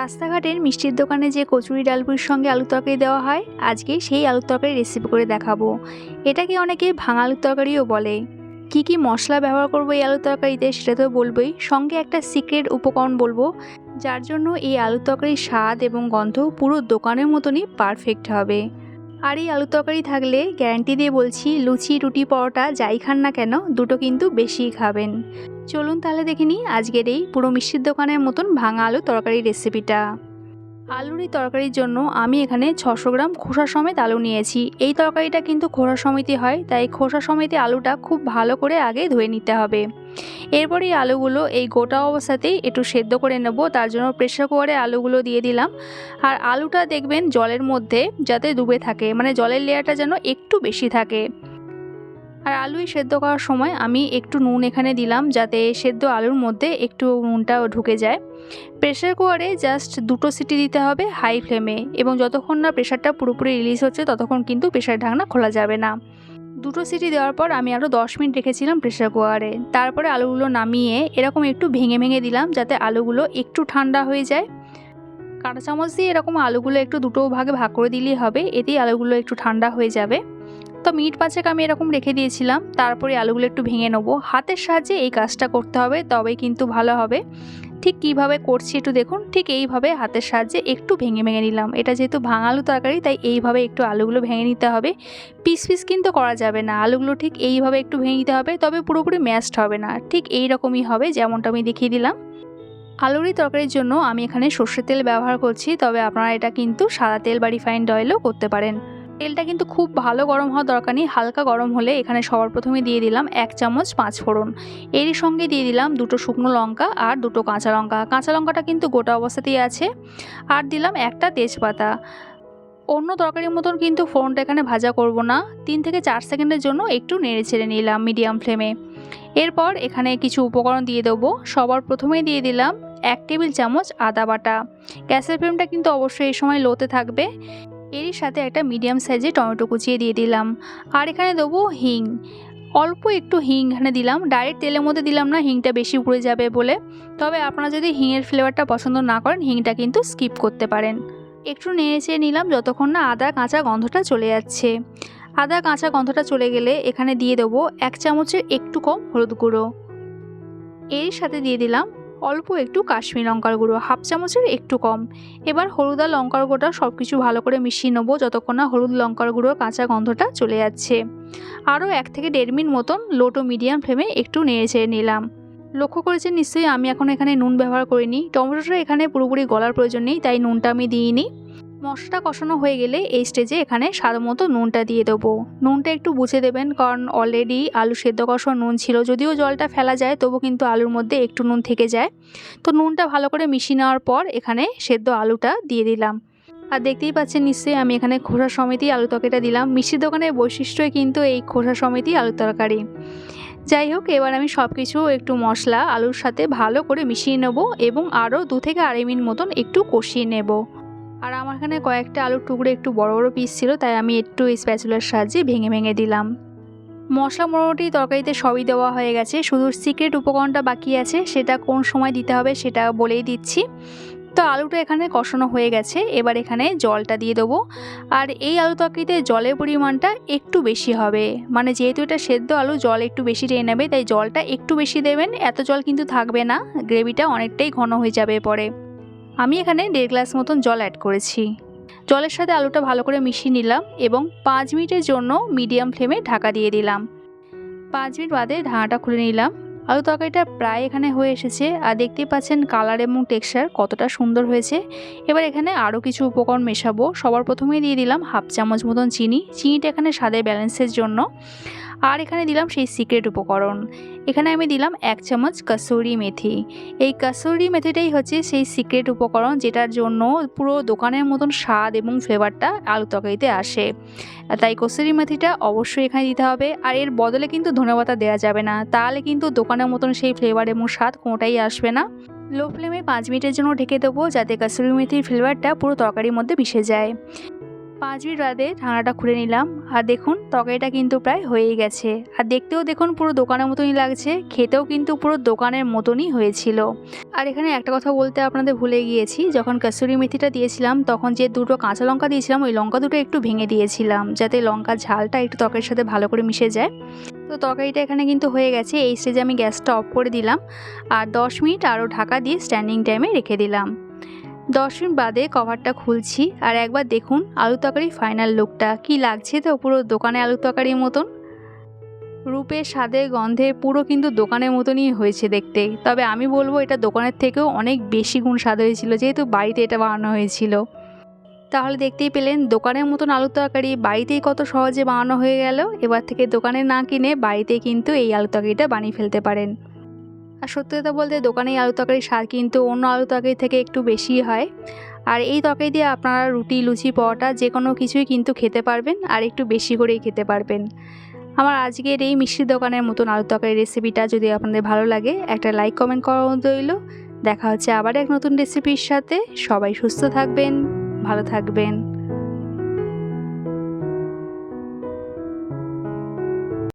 রাস্তাঘাটের মিষ্টির দোকানে যে কচুরি ডালপুরির সঙ্গে আলুর তরকারি দেওয়া হয়, আজকে সেই আলুর তরকারি রেসিপি করে দেখাবো। এটাকে অনেকে ভাঙা আলুর তরকারিও বলে। কি কি মশলা ব্যবহার করব এই আলুর তরকারিতে সেটা তো বলবোই। সঙ্গে একটা সিক্রেট উপকরণ বলব, যার জন্য এই আলুর তরকারির স্বাদ এবং গন্ধ পুরো দোকানের মতনই পারফেক্ট হবে। আর এই আলুর তরকারি থাকলে গ্যারান্টি দিয়ে বলছি, লুচি, রুটি, পরোটা, যাই খান না কেন, দুটো কিন্তু বেশিই খাবেন। চলুন তাহলে দেখে নিই আজকের এই পুরো মিষ্টির দোকানের মতন ভাঙা আলু তরকারি রেসিপিটা আলুর এই তরকারির জন্য আমি এখানে ছশো গ্রাম খোসা সমেত আলু নিয়েছি। এই তরকারিটা কিন্তু খোসা সমেতই হয়, তাই খোসা সমেতে আলুটা খুব ভালো করে আগে ধুয়ে নিতে হবে। এরপর এই আলুগুলো এই গোটা অবস্থাতেই একটু সেদ্ধ করে নেব, তার জন্য প্রেশার কুকারে আলুগুলো দিয়ে দিলাম। আর আলুটা দেখবেন জলের মধ্যে যাতে ডুবে থাকে মানে জলের লেয়ারটা যেন একটু বেশি থাকে। আর আলুই সেদ্ধ করার সময় আমি একটু নুন এখানে দিলাম যাতে সেদ্ধ আলুর মধ্যে একটু নুনটা ঢুকে যায়। প্রেশার কুকারে জাস্ট দুটো সিটি দিতে হবে হাই ফ্লেমে এবং যতক্ষণ না প্রেশারটা পুরোপুরি রিলিজ হচ্ছে ততক্ষণ কিন্তু প্রেশার ঢাকনা খোলা যাবে না। দুটো সিটি দেওয়ার পর আমি আরও দশ মিনিট রেখেছিলাম প্রেশার কুকারে। তারপরে আলুগুলো নামিয়ে এরকম একটু ভেঙে ভেঙে দিলাম যাতে আলুগুলো একটু ঠান্ডা হয়ে যায়। কাঁটা চামচ দিয়ে এরকম আলুগুলো একটু দুটো ভাগে ভাগ করে দিলেই হবে, এতেই আলুগুলো একটু ঠান্ডা হয়ে যাবে। তো মিনিট পাঁচেক আমি এরকম রেখে দিয়েছিলাম। তারপরে আলুগুলো একটু ভেঙে নেব। হাতের সাহায্যে এই কাজটা করতে হবে, তবেই কিন্তু ভালো হবে। ঠিক কীভাবে করছি একটু দেখুন। ঠিক এইভাবে হাতের সাহায্যে একটু ভেঙে ভেঙে নিলাম। এটা যেহেতু ভাঙালু তরকারি, তাই এইভাবে একটু আলুগুলো ভেঙে নিতে হবে। পিস পিস কিন্তু করা যাবে না। আলুগুলো ঠিক এইভাবে একটু ভেঙে নিতে হবে, তবে পুরোপুরি ম্যাশড হবে না। ঠিক এই রকমই হবে যেমনটা আমি দেখিয়ে দিলাম। আলুরি তরকারির জন্য আমি এখানে সর্ষের তেল ব্যবহার করছি, তবে আপনারা এটা কিন্তু সাদা তেল বা রিফাইন্ড অয়েলও করতে পারেন। তেলটা কিন্তু খুব ভালো গরম হওয়া দরকার নেই। হালকা গরম হলে এখানে সবার প্রথমে দিয়ে দিলাম এক চামচ পাঁচ ফোড়ন। এরই সঙ্গে দিয়ে দিলাম দুটো শুকনো লঙ্কা আর দুটো কাঁচা লঙ্কা। কাঁচা লঙ্কাটা কিন্তু গোটা অবস্থাতেই আছে। আর দিলাম একটা তেজপাতা। অন্য তরকারির মতন কিন্তু ফোড়নটা এখানে ভাজা করব না। তিন থেকে চার সেকেন্ডের জন্য একটু নেড়ে ছেড়ে নিলাম মিডিয়াম ফ্লেমে। এরপর এখানে কিছু উপকরণ দিয়ে দেবো। সবার প্রথমেই দিয়ে দিলাম এক টেবিল চামচ আদা বাটা। গ্যাসের ফ্লেমটা কিন্তু অবশ্যই এই সময় লোতে থাকবে। এরই সাথে একটা মিডিয়াম সাইজে টমেটো কুচিয়ে দিয়ে দিলাম। আর এখানে দেবো হিং। অল্প একটু হিং এখানে দিলাম। ডাইরেক্ট তেলের মধ্যে দিলাম না, হিংটা বেশি পুড়ে যাবে বলে। তবে আপনারা যদি হিংয়ের ফ্লেভারটা পছন্দ না করেন, হিংটা কিন্তু স্কিপ করতে পারেন। একটু নেড়ে চেয়ে নিলাম, যতক্ষণ না আদা কাঁচা গন্ধটা চলে যাচ্ছে। আদা কাঁচা গন্ধটা চলে গেলে এখানে দিয়ে দেবো এক চামচের একটু কম হলুদ গুঁড়ো। এর সাথে দিয়ে দিলাম অল্প একটু কাশ্মীর লঙ্কার গুঁড়ো, হাফ চামচের একটু কম। এবার হলুদ আর লঙ্কার গুঁড়োটা সব কিছু ভালো করে মিশিয়ে নেব যতক্ষণ না হলুদ লঙ্কার গুঁড়োর কাঁচা গন্ধটা চলে যাচ্ছে। আরও এক থেকে দেড় মিনিট মতন লো টু মিডিয়াম ফ্লেমে একটু নেড়ে ছেড়ে নিলাম। লক্ষ্য করেছেন নিশ্চয়ই আমি এখন এখানে নুন ব্যবহার করিনি। টমেটোটা এখানে পুরোপুরি গলার প্রয়োজন নেই, তাই নুনটা আমি দিইনি। মশলাটা কষানো হয়ে গেলে এই স্টেজে এখানে স্বাদ মতো নুনটা দিয়ে দেবো। নুনটা একটু বুঝে দেবেন, কারণ অলরেডি আলু সেদ্ধ কষানো নুন ছিল। যদিও জলটা ফেলা যায়, তবু কিন্তু আলুর মধ্যে একটু নুন থেকে যায়। তো নুনটা ভালো করে মিশিয়ে নেওয়ার পর এখানে সেদ্ধ আলুটা দিয়ে দিলাম। আর দেখতেই পাচ্ছেন, নিশ্চয়ই আমি এখানে খোসা সমেতই আলু তরকারিটা দিলাম। মিষ্টির দোকানের বৈশিষ্ট্যই কিন্তু এই খোসা সমেতই আলু তরকারি। যাই হোক, এবার আমি সব কিছু একটু মশলা, আলুর সাথে ভালো করে মিশিয়ে নেব এবং আরও দু থেকে আড়াই মিনিট মতন একটু কষিয়ে নেব। আর আমার এখানে কয়েকটা আলুর টুকরো একটু বড় বড় পিস ছিল, তাই আমি একটু স্প্যাচুলার সাহায্যে ভেঙে ভেঙে দিলাম। মশলা মোটামুটি তরকারিতে সবই দেওয়া হয়ে গেছে, শুধু সিক্রেট উপকরণটা বাকি আছে, সেটা কোন সময় দিতে হবে সেটা বলেই দিচ্ছি। তো আলুটা এখানে কষানো হয়ে গেছে, এবার এখানে জলটা দিয়ে দেবো। আর এই আলু তরকারিতে জলের পরিমাণটা একটু বেশি হবে মানে যেহেতু এটা সেদ্ধ আলু, জল একটু বেশি টেনে নেবে, তাই জলটা একটু বেশি দেবেন, এত জল কিন্তু থাকবে না, গ্রেভিটা অনেকটাই ঘন হয়ে যাবে পরে আমি এখানে দেড় গ্লাস মতন জল অ্যাড করেছি। জলের সাথে আলুটা ভালো করে মিশিয়ে নিলাম এবং পাঁচ মিনিটের জন্য মিডিয়াম ফ্লেমে ঢাকা দিয়ে দিলাম। পাঁচ মিনিট বাদে ঢাকাটা খুলে নিলাম। আলু তরকারিটা প্রায় এখানে হয়ে এসেছে আর দেখতেই পাচ্ছেন কালার এবং টেক্সচার কতটা সুন্দর হয়েছে। এবার এখানে আরও কিছু উপকরণ মেশাবো। সবার প্রথমেই দিয়ে দিলাম হাফ চামচ মতন চিনি। চিনিটা এখানে স্বাদের ব্যালেন্সের জন্য। আর এখানে দিলাম সেই সিক্রেট উপকরণ। এখানে আমি দিলাম এক চামচ কাসুরি মেথি। এই কাসুরি মেথিটাই হচ্ছে সেই সিক্রেট উপকরণ যেটার জন্য পুরো দোকানের মতন স্বাদ এবং ফ্লেভারটা আলু তরকারিতে আসে। তাই কসুরি মেথিটা অবশ্যই এখানে দিতে হবে। আর এর বদলে কিন্তু ধনেপাতা দেওয়া যাবে না। তাহলে কিন্তু দোকানের মতন সেই ফ্লেভার এবং স্বাদ কোনোটাই আসবে না। লো ফ্লেমে পাঁচ মিনিটের জন্য ঢেকে দেবো যাতে কাসুরি মেথির ফ্লেভারটা পুরো তরকারির মধ্যে মিশে যায়। পাঁচ মিনিট বাদে ঢাকনাটা খুলে নিলাম। আর দেখুন, তরকারিটা কিন্তু প্রায় হয়েই গেছে। আর দেখতেও দেখুন, পুরো দোকানের মতনই লাগছে। খেতেও কিন্তু পুরো দোকানের মতনই হয়েছিল। আর এখানে একটা কথা বলতে আপনাদের ভুলে গিয়েছি, যখন কসুরি মেথিটা দিয়েছিলাম, তখন যে দুটো কাঁচা লঙ্কা দিয়েছিলাম, ওই লঙ্কা দুটো একটু ভেঙে দিয়েছিলাম, যাতে লঙ্কার ঝালটা একটু তরকারির সাথে ভালো করে মিশে যায়। তো তরকারিটা এখানে কিন্তু হয়ে গেছে। এই স্টেজে আমি গ্যাসটা অফ করে দিলাম। আর দশ মিনিট আরও ঢাকা দিয়ে স্ট্যান্ডিং টাইমে রেখে দিলাম। দশ মিনিট বাদে কভারটা খুলছি আর একবার দেখুন আলু তরকারি ফাইনাল লুকটা কি লাগছে তো পুরো দোকানে আলু তরকারির মতন? রূপে স্বাদে গন্ধে পুরো কিন্তু দোকানের মতনই হয়েছে দেখতে। তবে আমি বলব এটা দোকানের থেকেও অনেক বেশি গুণ স্বাদ হয়েছিল, যেহেতু বাড়িতে এটা বানানো হয়েছিল। তাহলে দেখতেই পেলেন দোকানের মতন আলু তরকারি বাড়িতেই কত সহজে বানানো হয়ে গেল। এবার থেকে দোকানে না কিনে বাড়িতে কিন্তু এই আলু তরকারিটা বানিয়ে ফেলতে পারেন। আর সত্যি কথা বলতে দোকানে আলু তরকারির স্বাদ কিন্তু অন্য আলু তরকারি থেকে একটু বেশি হয়। আর এই তরকারি দিয়ে আপনারা রুটি, লুচি, পরোটা যে কোনো কিছুই কিন্তু খেতে পারবেন আর একটু বেশি করেই খেতে পারবেন। আমার আজকের এই মিষ্টির দোকানের মতন আলু তরকারি রেসিপিটা যদি আপনাদের ভালো লাগে, একটা লাইক কমেন্ট করার মতো রইল। দেখা হচ্ছে আবার এক নতুন রেসিপির সাথে। সবাই সুস্থ থাকবেন, ভালো থাকবেন।